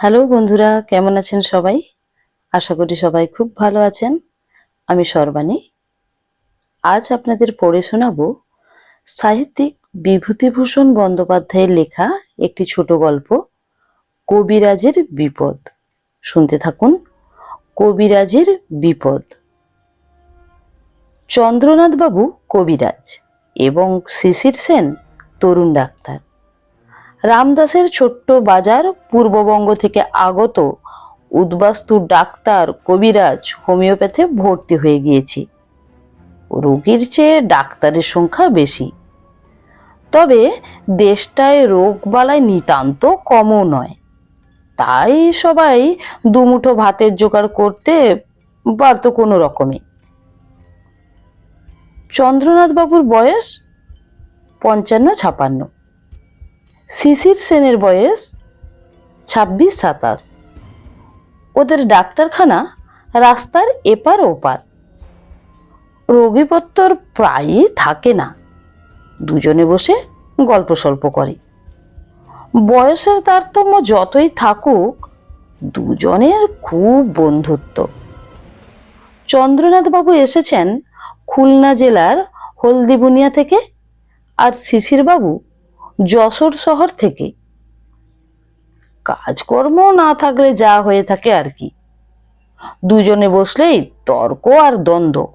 Hello বন্ধুরা, কেমন আছেন সবাই? আশা করি সবাই খুব ভালো আছেন। আমি সর্বাণী। আজ আপনাদের পড়ে শোনাবো সাহিত্যিক বিভূতিভূষণ বন্দ্যোপাধ্যায়ের লেখা একটি ছোট গল্প, কবিরাজের বিপদ। শুনতে থাকুন, কবিরাজের বিপদ। চন্দ্রনাথ বাবু কবিরাজ এবং শিশির সেন তরুণ ডাক্তার। রামদাসের ছোট্ট বাজার পূর্ববঙ্গ থেকে আগত উদ্বাস্তু ডাক্তার কবিরাজ হোমিওপ্যাথে ভর্তি হয়ে গিয়েছি। রোগীর চেয়ে ডাক্তারের সংখ্যা বেশি। তবে দেশটায় রোগবালাই নিতান্ত কমও নয়। তাই সবাই দুমুঠো ভাতের জোগাড় করতে পারত কোনো রকমে। চন্দ্রনাথ বাবুর বয়স পঞ্চান্ন ছাপান্ন। শিশির সেনের বয়স ছাব্বিশ সাতাশ। ওদের ডাক্তারখানা রাস্তার এপার ওপার। রোগীপত্তর প্রায়ই থাকে না। দুজনে বসে গল্প সল্প করে। বয়সের তারতম্য যতই থাকুক, দুজনের খুব বন্ধুত্ব। চন্দ্রনাথবাবু এসেছেন খুলনা জেলার হলদিবুনিয়া থেকে আর শিশিরবাবু যশোর শহর থেকে। কাজকর্ম না থাকলে যা হয়ে থাকে আর কি। দুজনে বসলেই তর্ক আর দ্বন্দ্ব।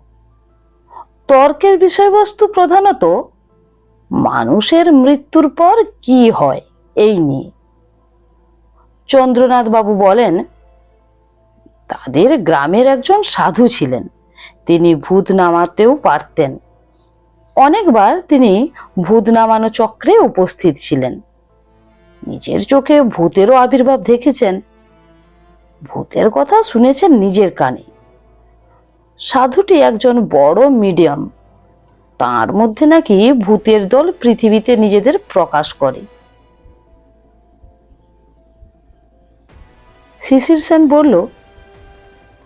তর্কের বিষয়বস্তু প্রধানত মানুষের মৃত্যুর পর কি হয়, এই নিয়ে। চন্দ্রনাথ বাবু বলেন, তাদের গ্রামের একজন সাধু ছিলেন। তিনি ভূত নামাতেও পারতেন। অনেকবার তিনি ভূত নামানো চক্রে উপস্থিত ছিলেন। নিজের চোখে ভূতেরও আবির্ভাব দেখেছেন। ভূতের কথা শুনেছেন নিজের কানে। সাধুটি একজন বড় মিডিয়াম। তার মধ্যে নাকি ভূতের দল পৃথিবীতে নিজেদের প্রকাশ করে। শিশির সেন বলল,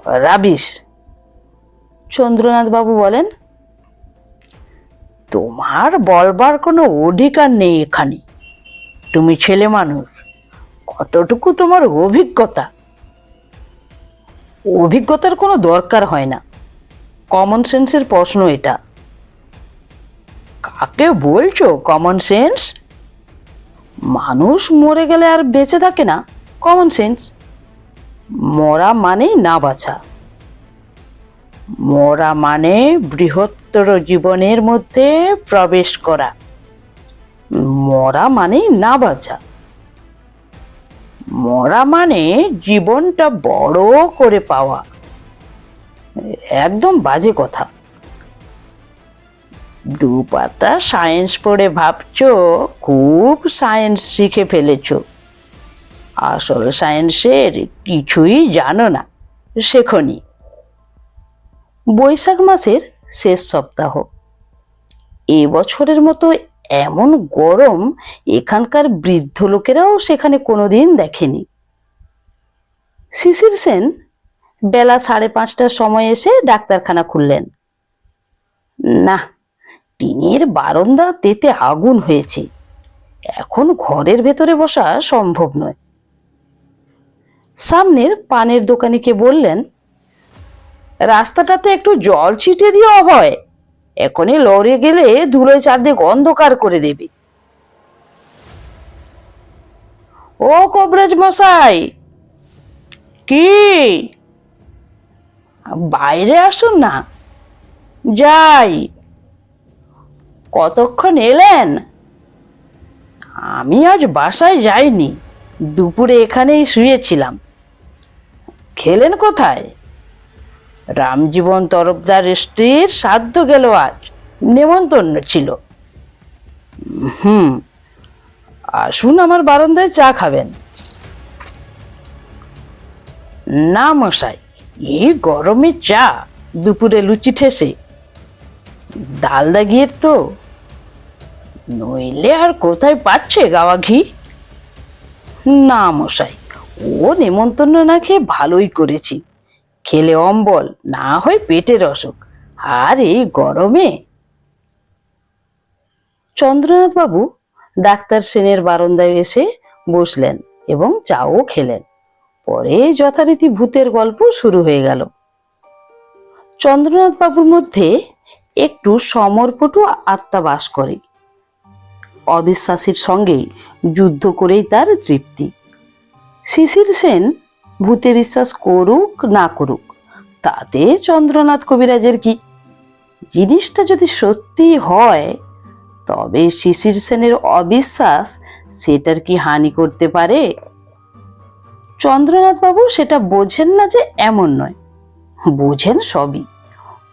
রাবিশ। চন্দ্রনাথ বাবু বলেন তোমার বলবার কোনো অধিকার নেই এখানে। তুমি ছেলে মানুষ, কতটুকু তোমার অভিজ্ঞতা? অভিজ্ঞতার কোনো দরকার হয় না। কমন সেন্সের প্রশ্ন এটা। কাকে বলছো কমন সেন্স মানুষ মরে গেলে আর বেঁচে থাকে না কমন সেন্স মরা মানেই না বাছা। মরা মানে বৃহত্তর জীবনের মধ্যে প্রবেশ করা। মরা মানে না বাঁচা। মরা মানে জীবনটা বড় করে পাওয়া। একদম বাজে কথা। দু পাতা সায়েন্স পড়ে ভাবছ, খুব সায়েন্স শিখে ফেলেছো। আসল সায়েন্সের কিছুই জানো না, শেখনি। বৈশাখ মাসের শেষ সপ্তাহ। এ বছরের মতো এমন গরম এখানকার বৃদ্ধ লোকেরাও সেখানে কোনোদিন দেখেনি। শিশির সেন বেলা সাড়ে পাঁচটার সময় এসে ডাক্তারখানা খুললেন। না, টিনের বারান্দা তেতে আগুন হয়েছে। এখন ঘরের ভেতরে বসা সম্ভব নয়। সামনের পানের দোকানিকে বললেন রাস্তাটাতে একটু জল ছিটিয়ে দিয়ে হয় এখনই লড়ে গেলে ধুলোয় চারদিক অন্ধকার করে দেবে। ও কবরেজ মশাই! কি? বাইরে আসুন না। যাই। কতক্ষণ এলেন? আমি আজ বাসায় যাইনি। দুপুরে এখানেই শুয়েছিলাম। খেলেন কোথায়? রামজীবন তরফদার স্ত্রীর সাধ্য গেল আজ। নেমন্তন্ন ছিল। হুম, আসুন আমার বারান্দায় চা খাবেন। না মশাই এই গরমে চা, দুপুরে লুচি ঠেসে। ডাল দাগিয়ের তো। নইলে আর কোথায় পাচ্ছে গাওয়া ঘি? না মশাই, ও নেমন্তন্ন না খেয়ে ভালোই করেছি। খেলে অম্বল, না হয় পেটের অসুখ। আর এই গরমে? চন্দ্রনাথ বাবু ডাক্তার সেনের বারান্দায় এসে বসলেন এবং চাও খেলেন। পরে যথারীতি ভূতের গল্প শুরু হয়ে গেল। চন্দ্রনাথ বাবুর মধ্যে একটু সমরপটু আত্মা বাস করে। অবিশ্বাসীর সঙ্গে যুদ্ধ করেই তার তৃপ্তি। শিশির সেন ভূতে বিশ্বাস করুক, না করুক, তাতে চন্দ্রনাথ কবিরাজের কি? জিনিসটা যদি সত্যি হয়, তবে শিশির সেনের অবিশ্বাস সেটার কি হানি করতে পারে? চন্দ্রনাথ বাবু সেটা বোঝেন না যে এমন নয়। বোঝেন সবই।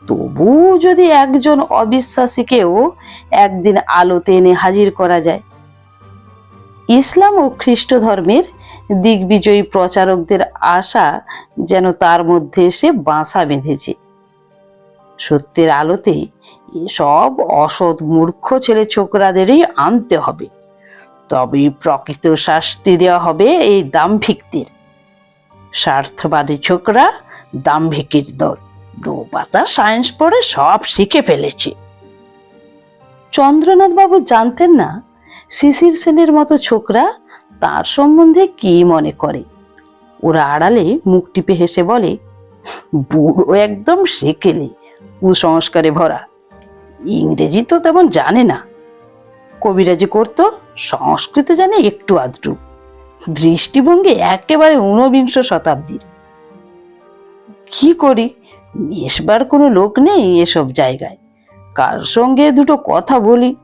তবু যদি একজন অবিশ্বাসীকেও একদিন আলোতে এনে হাজির করা যায়। ইসলাম ও খ্রিস্ট ধর্মের দিগ্বিজয়ী প্রচারকদের আশা যেন তার মধ্যে এসে বাসা বেঁধেছে। সত্যের আলোতে সব অসৎ মূর্খ ছেলে ছোকরাদেরই আনতে হবে। তবে প্রকৃত শাস্তি দেওয়া হবে এই দাম্ভিকদের। স্বার্থবাদী ছোকরা, দাম্ভিকের দল দু পাতা সায়েন্স পড়ে সব শিখে ফেলেছে। চন্দ্রনাথ বাবু জানতেন না, শিশির সেনের মতো ছোকরা তার সম্বন্ধে কি মনে করে? ওরা আড়ালে মুখ টিপে হেসে বলে, বুড়ো একদম সেকেলে, কুসংস্কারে ভরা। ইংরেজি তো তেমন জানে না। কবিরাজি করতো, সংস্কৃত জানে একটু আধটু। দৃষ্টিভঙ্গি একেবারে ঊনবিংশ শতাব্দীর। কি করি? মেশবার কোনো লোক নেই এসব জায়গায়। কার সঙ্গে দুটো কথা বলি?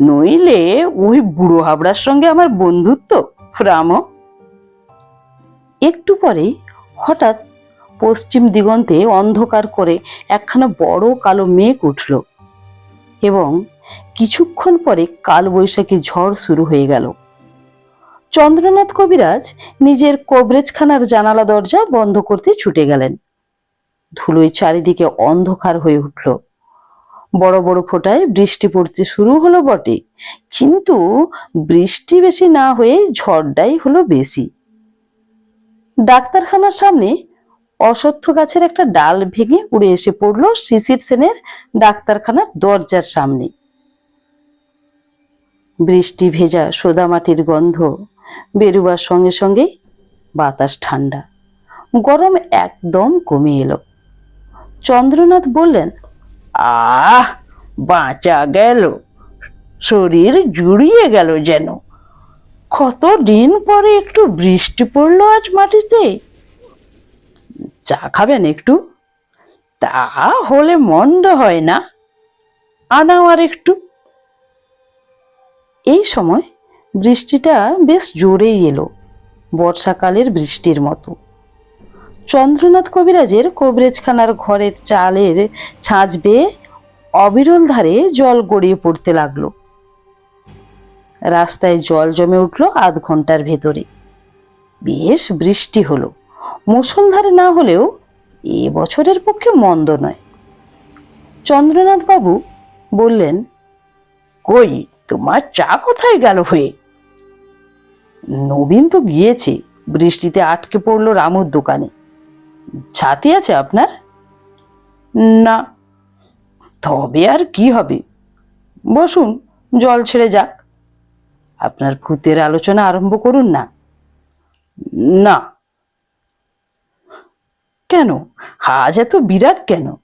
নইলে ওই বুড়ো হাবড়ার সঙ্গে আমার বন্ধুত্ব রাম একটু পরেই হঠাৎ পশ্চিম দিগন্তে অন্ধকার করে একখানা বড় কালো মেঘ উঠল এবং কিছুক্ষণ পরে কালবৈশাখী ঝড় শুরু হয়ে গেল। চন্দ্রনাথ কবিরাজ নিজের কবরেজখানার জানালা দরজা বন্ধ করতে ছুটে গেলেন। ধুলোয় চারিদিকে অন্ধকার হয়ে উঠল। বড় বড় ফোঁটায় বৃষ্টি পড়তে শুরু হলো বটে। কিন্তু বৃষ্টি বেশি না হয়ে ঝড়টাই হলো বেশি। ডাক্তারখানার সামনে অসত্য গাছের একটা ডাল ভেঙে উড়ে এসে পড়ল শিশির সেনের ডাক্তারখানার দরজার সামনে। বৃষ্টি ভেজা সোদা মাটির গন্ধ বেরুবার সঙ্গে সঙ্গে বাতাস ঠান্ডা। গরম একদম কমে এলো। চন্দ্রনাথ বললেন আহ, বাঁচা গেল। শরীর জুড়িয়ে গেল যেন। কত দিন পরে একটু বৃষ্টি পড়ল আজ মাটিতে? চা খাবেন একটু? তা হলে মন্দ হয় না। আনাও আর একটু। এই সময় বৃষ্টিটা বেশ জোরেই এলো, বর্ষাকালের বৃষ্টির মতো। চন্দ্রনাথ কবিরাজের কবরেজখানার ঘরের চালের ছাঁচ বেয়ে অবিরল ধারে জল গড়িয়ে পড়তে লাগল। রাস্তায় জল জমে উঠল আধ ঘণ্টার ভেতরে। বেশ বৃষ্টি হলো। মুষলধারে না হলেও এ বছরের পক্ষে মন্দ নয়। চন্দ্রনাথ বাবু বললেন, কই, তোমার চা কোথায় গেল হয়ে? নবীন তো গিয়েছে, বৃষ্টিতে আটকে পড়ল রামুর দোকানে। ছাতি আছে আপনার? না। তবে আর কি হবে? বসুন, জল ছেড়ে যাক। আপনার ভূতের আলোচনা আরম্ভ করুন না। না। কেন? আজ এত বিরাট কেন?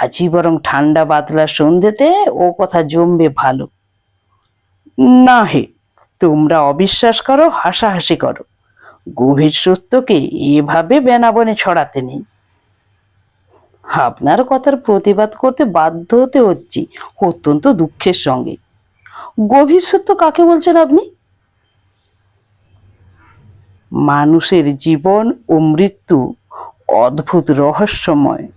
আজই বরং ঠান্ডা বাতলা সন্ধ্যেতে ও কথা জমবে ভালো। না হে, তোমরা অবিশ্বাস করো, হাসাহাসি করো। গভীর সত্যকে এভাবে বেনাবনে ছড়াতে নেই। আপনার কথার প্রতিবাদ করতে বাধ্য হতে হচ্ছি অত্যন্ত দুঃখের সঙ্গে। গভীর সত্য কাকে বলছেন আপনি? মানুষের জীবন ও মৃত্যু অদ্ভুত রহস্যময়।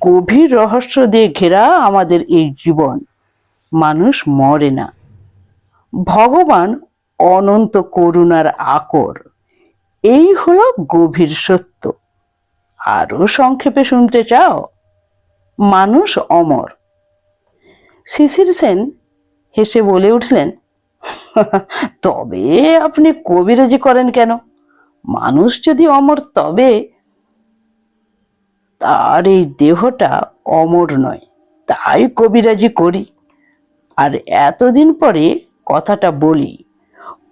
গভীর রহস্য দিয়ে ঘেরা আমাদের এই জীবন। মানুষ মরে না। ভগবান অনন্ত করুণার আকর। এই হলো গভীর সত্য। আরও সংক্ষেপে শুনতে চাও? মানুষ অমর। শিশির সেন হেসে বলে উঠলেন, তবে আপনি কবিরাজি করেন কেন? মানুষ যদি অমর, তবে তার এই দেহটা অমর নয়, তাই কবিরাজি করি। আর এতদিন পরে কথাটা বলি।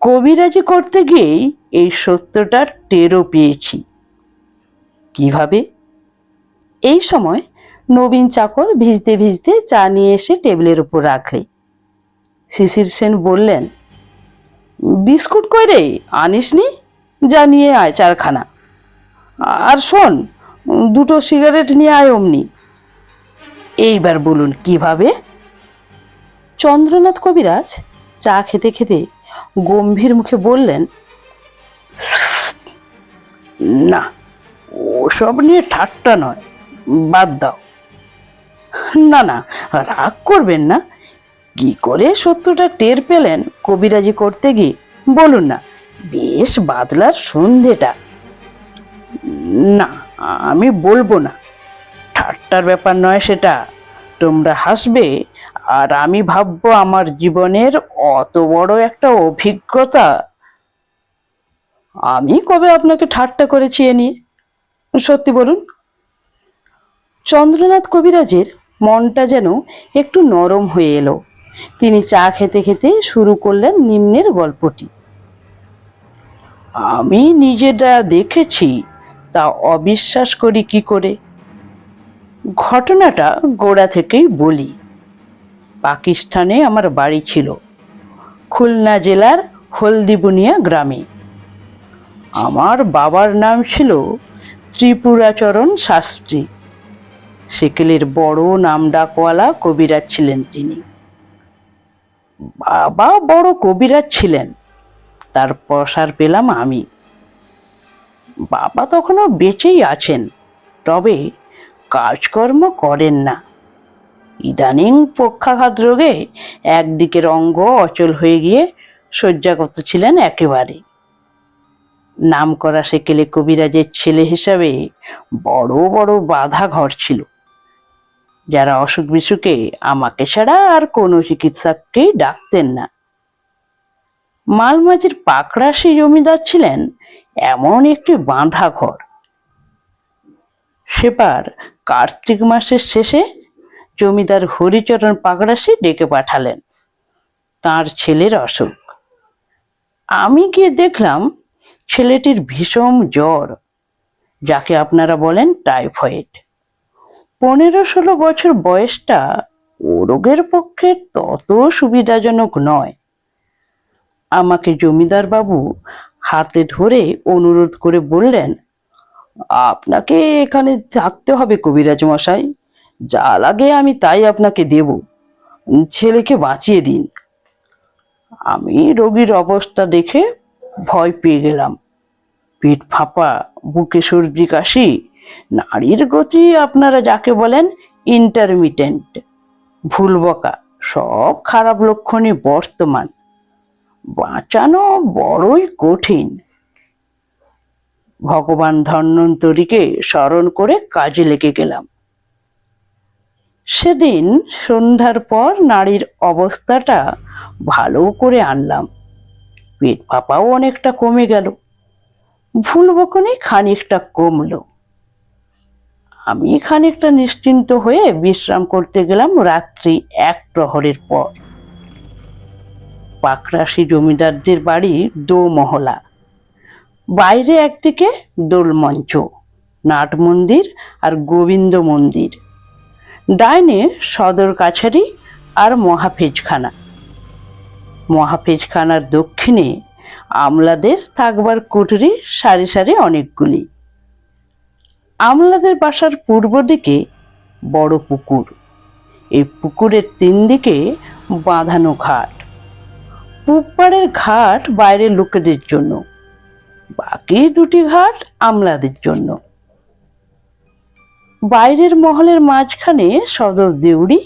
কবিরাজি করতে গিয়েই এই সত্যটার টেরও পেয়েছি। কীভাবে? এই সময় নবীন চাকর ভিজতে ভিজতে চা নিয়ে এসে টেবিলের উপর রাখলে। শিশির সেন বললেন, বিস্কুট কই রে, আনিসনি? যা নিয়ে আয় চারখানা। আর শোন, দুটো সিগারেট নিয়ে আয় অমনি। এইবার বলুন, কীভাবে? চন্দ্রনাথ কবিরাজ চা খেতে খেতে গম্ভীর মুখে বললেন, না, ওসব নিয়ে ঠাট্টা নয়, বাদ দাও। না না, রাগ করবেন না। কি করে সত্যটা টের পেলেন কবিরাজি করতে গিয়ে? বলুন না, বেশ বাদলার সন্ধেটা। না, আমি বলব না। ঠাট্টার ব্যাপার নয় সেটা। তোমরা হাসবে আর আমি ভাববো আমার জীবনের অত বড় একটা অভিজ্ঞতা। আমি কবে আপনাকে ঠাট্টা করেছি এ নিয়ে? সত্যি বলুন। চন্দ্রনাথ কবিরাজের মনটা যেন একটু নরম হয়ে এলো। তিনি চা খেতে খেতে শুরু করলেন নিম্নের গল্পটি। আমি নিজেটা দেখেছি, তা অবিশ্বাস করি কি করে? ঘটনাটা গোড়া থেকেই বলি। পাকিস্তানে আমার বাড়ি ছিল। খুলনা জেলার হলদিবুনিয়া গ্রামে। আমার বাবার নাম ছিল ত্রিপুরাচরণ শাস্ত্রী। সেকেলের বড় নাম ডাকওয়ালা কবিরাজ ছিলেন তিনি। বাবা বড় কবিরাজ ছিলেন, তার প্রসার পেলাম আমি। বাবা তখনও বেঁচেই আছেন, তবে কাজকর্ম করেন না। ইদানিং পক্ষাঘাত রোগে একদিকের অঙ্গ অচল হয়ে গিয়ে শয্যাগত ছিলেন একেবারে। নাম করা সেকেলে কবিরাজের ছেলে হিসাবে বড় বড় বাধা ঘর ছিল। যারা অসুখ বিসুখে আমাকে ছাড়া আর কোনো চিকিৎসককেই ডাকতেন না। মালমাঝির পাকড়াশি জমিদার ছিলেন এমন একটি বাঁধা ঘর। সেবার কার্তিক মাসের শেষে জমিদার হরিচরণ পাকড়াশি ডেকে পাঠালেন। তার ছেলের অসুখ। আমি গিয়ে দেখলাম ছেলেটির ভীষণ জ্বর, যাকে আপনারা বলেন টাইফয়েড। পনেরো ষোলো বছর বয়সটা ও রোগের পক্ষে তত সুবিধাজনক নয়। আমাকে জমিদার বাবু হাতে ধরে অনুরোধ করে বললেন, আপনাকে এখানে থাকতে হবে কবিরাজ মশাই। যা লাগে আমি তাই আপনাকে দেব। ছেলেকে বাঁচিয়ে দিন। আমি রোগীর অবস্থা দেখে ভয় পেয়ে গেলাম। পেট ফাঁপা, বুকে সর্দি কাশি, নারীর গতি আপনারা যাকে বলেন ইন্টারমিটেন্ট ভুল বকা, সব খারাপ লক্ষণই বর্তমান। বাঁচানো বড়ই কঠিন। ভগবান ধন্বন্তরীকে স্মরণ করে কাজে লেগে গেলাম। সেদিন সন্ধ্যার পর নারীর অবস্থাটা ভালো করে আনলাম। পেট ফাঁপাও অনেকটা কমে গেল। ভুল বকনি খানিকটা কমলো। আমি খানিকটা নিশ্চিন্ত হয়ে বিশ্রাম করতে গেলাম রাত্রি এক প্রহরের পর। পাকরাশি জমিদারদের বাড়ি দোমহলা। বাইরে একদিকে দোলমঞ্চ নাট মন্দির আর গোবিন্দ মন্দির। ডাইনে সদর কাছারি আর মহাফেজখানা। মহাফেজখানার দক্ষিণে আমলাদের থাকবার কুঠরি সারি সারি অনেকগুলি। আমলাদের বাসার পূর্ব দিকে বড় পুকুর। এই পুকুরের তিন দিকে বাঁধানো ঘাট। পুপাড়ের ঘাট বাইরের লোকেদের জন্য। বাকি দুটি ঘাট আমলাদের জন্য। বাইরের মহলের মাঝখানে সদর দেউড়ি,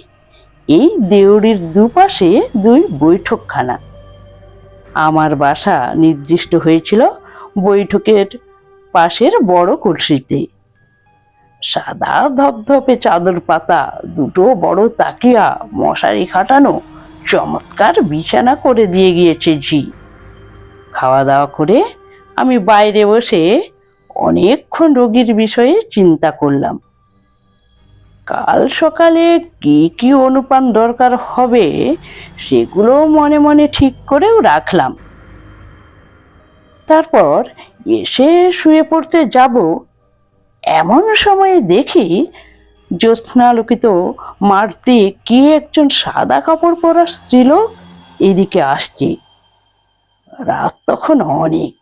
এই দেউড়ির দুপাশে দুই বৈঠকখানা। আমার বাসা নির্দিষ্ট হয়েছিল বৈঠকের পাশের বড় কলসিতে। সাদা ধপধপে চাদর পাতা, দুটো বড় তাকিয়া, মশারি খাটানো, চমৎকার বিছানা করে দিয়ে গিয়েছে ঝি। খাওয়া দাওয়া করে আমি বাইরে বসে অনেকক্ষণ রোগীর বিষয়ে চিন্তা করলাম। কাল সকালে কি কি অনুপান দরকার হবে, সেগুলো মনে মনে ঠিক করেও রাখলাম। তারপর এসে শুয়ে পড়তে যাব। এমন সময়ে দেখি জ্যোৎস্নালোকিত দিয়ে কি একজন সাদা কাপড় পরা স্ত্রীলোক এদিকে আসছে। রাত তখন অনেক।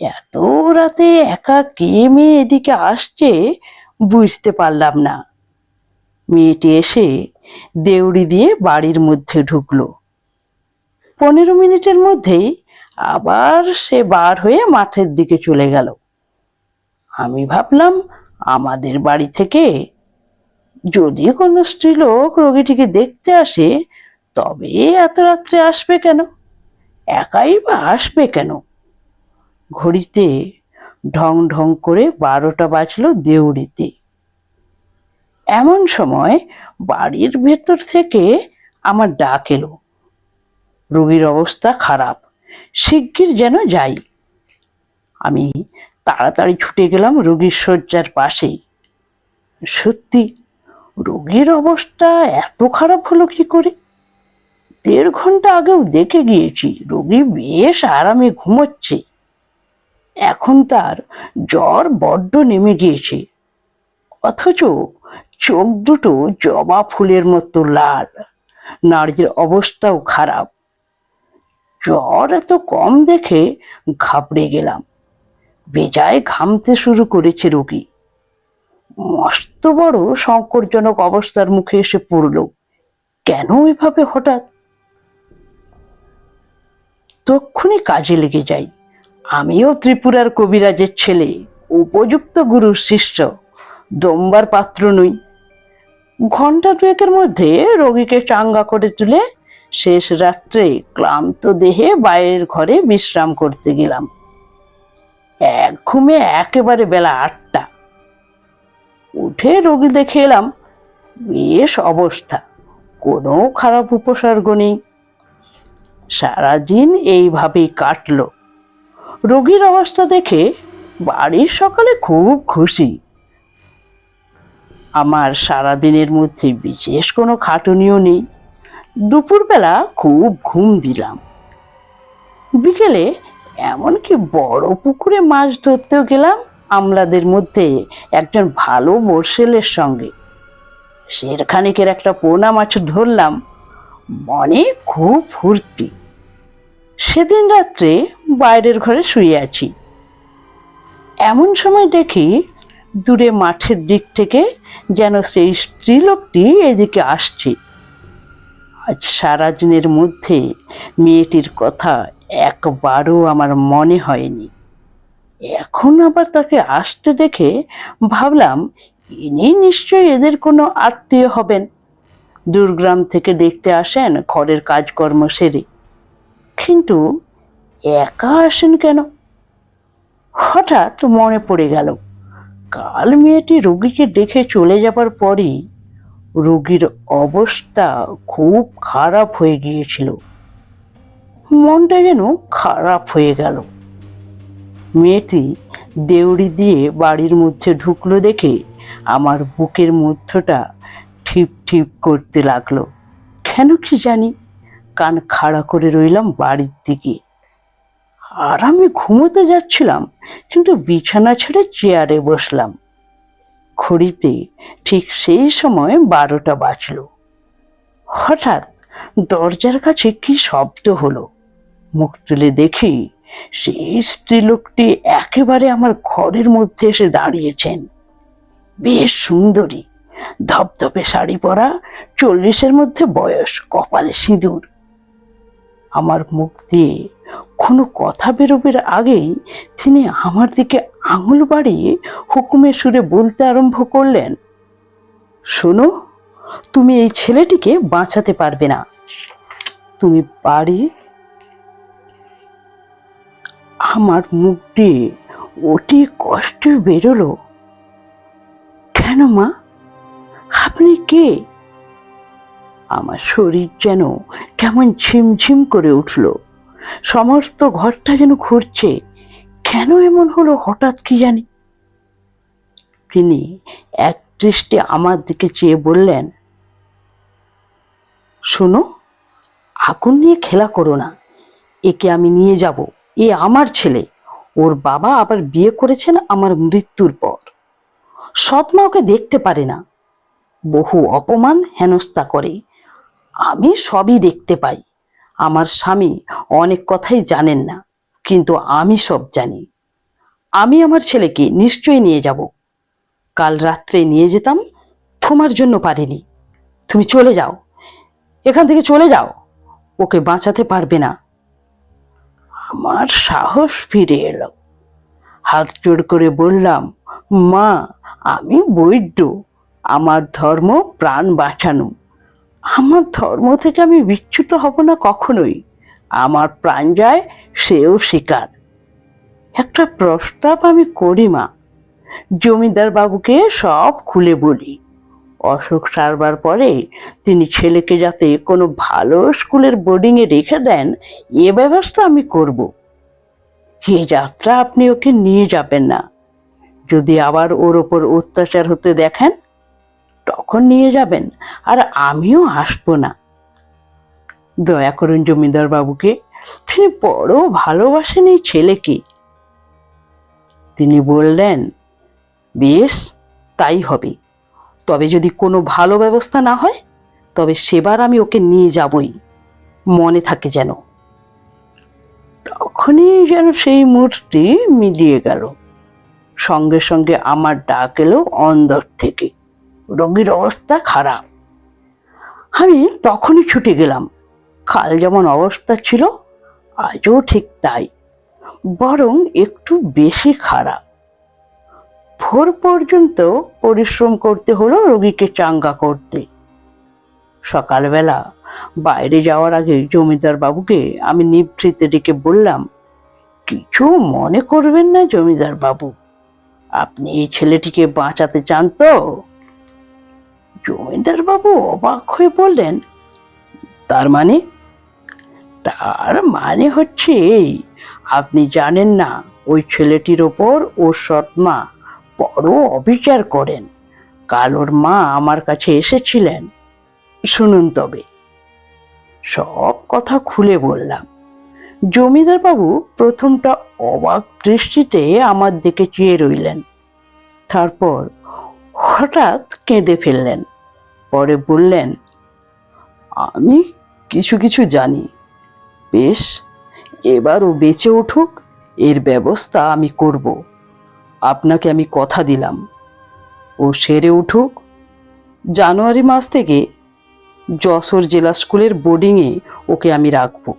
এত রাতে একা কে মেয়ে এদিকে আসছে বুঝতে পারলাম না। মেয়েটি এসে দেউড়ি দিয়ে বাড়ির মধ্যে ঢুকলো। পনেরো মিনিটের মধ্যেই আবার সে বার হয়ে মাঠের দিকে চলে গেল। আমি ভাবলাম, আমাদের বাড়ি থেকে যদি কোনো স্ত্রীলোক রোগীটিকে দেখতে আসে, তবে এত রাত্রে আসবে কেন? একাই বা আসবে কেন? ঘড়িতে ঢং ঢং করে বারোটা বাজলো দেউড়িতে। এমন সময় বাড়ির ভেতর থেকে আমার ডাক এলো। রুগীর অবস্থা খারাপ, শিগগির যেন যাই। আমি তাড়াতাড়ি ছুটে গেলাম রুগীর শয্যার পাশে সত্যি, রোগীর অবস্থা এত খারাপ হলো কি করে? দেড় ঘণ্টা আগেও দেখে গিয়েছি, রোগী বেশ আরামে ঘুমোচ্ছে। এখন তার জ্বর বড্ড নেমে গিয়েছে। অথচ চোখ দুটো জবা ফুলের মতো লাল। নার্যের অবস্থাও খারাপ। জ্বর এত কম দেখে ঘাবড়ে গেলাম। বেজায় ঘামতে শুরু করেছে রোগী। মস্ত বড় সংকটজনক অবস্থার মুখে এসে পড়ল। কেন এভাবে হঠাৎ? তক্ষুনি কাজে লেগে যাই। আমিও ত্রিপুরার কবিরাজের ছেলে, উপযুক্ত গুরুর শিষ্য, দম্বার পাত্র নই। ঘণ্টা দুয়েকের মধ্যে রোগীকে চাঙ্গা করে তুলে শেষ রাত্রে ক্লান্ত দেহে বাইরের ঘরে বিশ্রাম করতে গেলাম। এক ঘুমে একেবারে বেলা আটটা। উঠে রোগী দেখে এলাম, বেশ অবস্থা, কোনো খারাপ উপসর্গ নেই। সারাদিন এইভাবেই কাটলো। রোগীর অবস্থা দেখে বাড়ির সকালে খুব খুশি। আমার সারাদিনের মধ্যে বিশেষ কোনো খাটুনিও নেই। দুপুরবেলা খুব ঘুম দিলাম। বিকেলে এমনকি বড় পুকুরে মাছ ধরতেও গেলাম আমলাদের মধ্যে একজন ভালো বর্ষেলের সঙ্গে। শেরখানিকের একটা পোনা মাছ ধরলাম, মনে খুব ফুর্তি। সেদিন রাত্রে বাইরের ঘরে শুয়ে আছি। এমন সময় দেখি দূরে মাঠের দিক থেকে যেন সেই স্ত্রীলোকটি এদিকে আসছে। আজ সারাদিনের মধ্যে মেয়েটির কথা একবারও আমার মনে হয়নি। এখন আবার তাকে আসতে দেখে ভাবলাম, ইনি নিশ্চয়ই এদের কোনো আত্মীয় হবেন। দূরগ্রাম থেকে দেখতে আসেন ঘরের কাজকর্ম সেরে। কিন্তু একা আসেন কেন? হঠাৎ মনে পড়ে গেল কাল মেয়েটি রোগীকে দেখে চলে যাবার পরই রোগীর অবস্থা খুব খারাপ হয়ে গিয়েছিল। মনটা যেন খারাপ হয়ে গেল। মেয়েটি দেউড়ি দিয়ে বাড়ির মধ্যে ঢুকলো দেখে আমার বুকের মধ্যটা ঠিপ ঠিপ করতে লাগল। কেন কি জানি কান খাড়া করে রইলাম বাড়ির দিকে। আর আমি ঘুমোতে যাচ্ছিলাম, কিন্তু বিছানা ছেড়ে চেয়ারে বসলাম। ঘড়িতে ঠিক সেই সময় বারোটা বাজলো। হঠাৎ দরজার কাছে কি শব্দ হলো? মুখ তুলে দেখি সেই স্ত্রীলোকটি একেবারে আমার ঘরের মধ্যে এসে দাঁড়িয়েছেন। বেশ সুন্দরী, ধপধপে শাড়ি পরা, চল্লিশের মধ্যে বয়স, কপালে সিঁদুর। আমার মুখ দিয়ে কোনো কথা বেরোবের আগেই তিনি আমার দিকে আঙুল বাড়িয়ে হুকুমের সুরে বলতে আরম্ভ করলেন, শোনো, তুমি এই ছেলেটিকে বাঁচাতে পারবে না। তুমি বাড়ি আমার মুখ দিয়ে অতি কষ্টে বেরোলো। কেন মা? আপনি কে? আমার শরীর যেন কেমন ঝিমঝিম করে উঠল। সমস্ত ঘরটা যেন ঘুরছে। কেন এমন হলো হঠাৎ কি জানি? তিনি এক দৃষ্টি আমার দিকে চেয়ে বললেন, শোনো, আগুন নিয়ে খেলা করো না। একে আমি নিয়ে যাব। এ আমার ছেলে। ওর বাবা আবার বিয়ে করেছেন আমার মৃত্যুর পর। সৎমা ওকে দেখতে পারে না। বহু অপমান হেনস্থা করে। আমি সবই দেখতে পাই। আমার স্বামী অনেক কথাই জানেন না, কিন্তু আমি সব জানি। আমি আমার ছেলেকে নিশ্চয়ই নিয়ে যাব। কাল রাত্রে নিয়ে যেতাম, তোমার জন্য পারিনি। তুমি চলে যাও। এখান থেকে চলে যাও। ওকে বাঁচাতে পারবে না। আমার সাহস ফিরে এলো। হাত জোড় করে বললাম, মা, আমি বৈদ্য। আমার ধর্ম প্রাণ বাঁচানো। আমার ধর্ম থেকে আমি বিচ্যুত হব না কখনোই। আমার প্রাণ যায়, সেও শিকার। একটা প্রস্তাব আমি করি, মা। জমিদার বাবুকে সব খুলে বলি। অসুখ সারবার পরে তিনি ছেলেকে যাতে কোনো ভালো স্কুলের বোর্ডিংয়ে রেখে দেন, এ ব্যবস্থা আমি করব। এ যাত্রা আপনি ওকে নিয়ে যাবেন না। যদি আবার ওর ওপর অত্যাচার হতে দেখেন তখন নিয়ে যাবেন, আর আমিও আসব না। দয়া করুন জমিদার বাবুকে, তিনি বড় ভালোবাসেন এই ছেলেকে। তিনি বললেন, বেশ, তাই হবে। তবে যদি কোনো ভালো ব্যবস্থা না হয়, তবে সেবার আমি ওকে নিয়ে যাবই। মনে থাকে যেন। তখনই যেন সেই মূর্তি মিলিয়ে গেল। সঙ্গে সঙ্গে আমার ডাক এলো অন্দর থেকে। রোগীর অবস্থা খারাপ। আমি তখনই ছুটে গেলাম। কাল যেমন অবস্থা ছিল, আজও ঠিক তাই, বরং একটু বেশি খারাপ। ভোর পর্যন্ত পরিশ্রম করতে হলো রোগীকে চাঙ্গা করতে। সকালবেলা বাইরে যাওয়ার আগে জমিদার বাবুকে আমি নিভৃতে ডেকে বললাম, কিছু মনে করবেন না জমিদার বাবু। আপনি এই ছেলেটিকে বাঁচাতে চান তো? জমিদার বাবু অবাক হয়ে বললেন, তার মানে? তার মানে হচ্ছে এই। আপনি জানেন না, ওই ছেলেটির ওপর ওর সৎমা বড় অবিচার করেন। কাল ওর মা আমার কাছে এসেছিলেন। শুনুন তবে। সব কথা খুলে বললাম। জমিদার বাবু প্রথমটা অবাক দৃষ্টিতে আমার দিকে চেয়ে রইলেন। তারপর হঠাৎ কেঁদে ফেললেন। পরে বললেন, আমি কিছু কিছু জানি। বেশ, এবার ও বেঁচে উঠুক, এর ব্যবস্থা আমি করব। আপনাকে আমি কথা দিলাম। ও সেরে উঠুক। জানুয়ারি মাস থেকে যশোর জেলা স্কুলের বোর্ডিংয়ে ওকে আমি রাখব।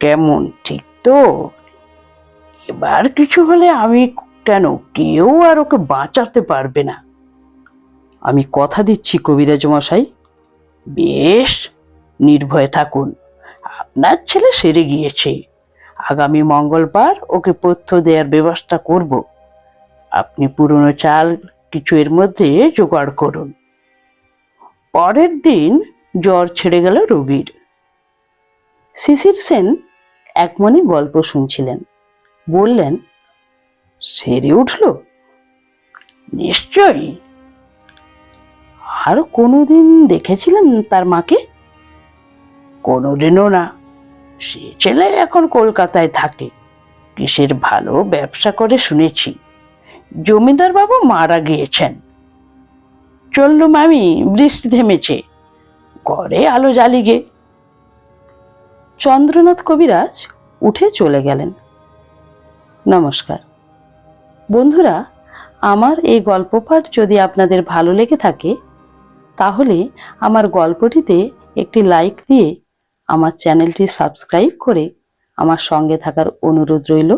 কেমন, ঠিক তো? এবার কিছু হলে আমি কেন কেউ আর ওকে বাঁচাতে পারবে না? আমি কথা দিচ্ছি কবিরাজ মশাই বেশ, নির্ভয়ে থাকুন। আপনার ছেলে সেরে গিয়েছে। আগামী মঙ্গলবার ওকে পথ্য দেওয়ার ব্যবস্থা করব। আপনি পুরনো চাল কিছু এর মধ্যে জোগাড় করুন। পরের দিন জ্বর ছেড়ে গেল রোগীর শিশির সেন একমনে গল্প শুনছিলেন। বললেন, সেরে উঠল? নিশ্চয়ই। আর কোনোদিন দেখেছিলেন তার মাকে? কোনোদিনও না। সে ছেলে এখন কলকাতায় থাকে। কিসের ভালো ব্যবসা করে শুনেছি। জমিদার বাবু মারা গিয়েছেন। চললুম আমি বৃষ্টি থেমেছে। ঘরে আলো জ্বালিগে চন্দ্রনাথ কবিরাজ উঠে চলে গেলেন। নমস্কার। বন্ধুরা, আমার এই গল্প পাঠ যদি আপনাদের ভালো লেগে থাকে তাহলে আমার গল্পটিতে একটি লাইক দিয়ে আমার চ্যানেলটি সাবস্ক্রাইব করে আমার সঙ্গে থাকার অনুরোধ রইল।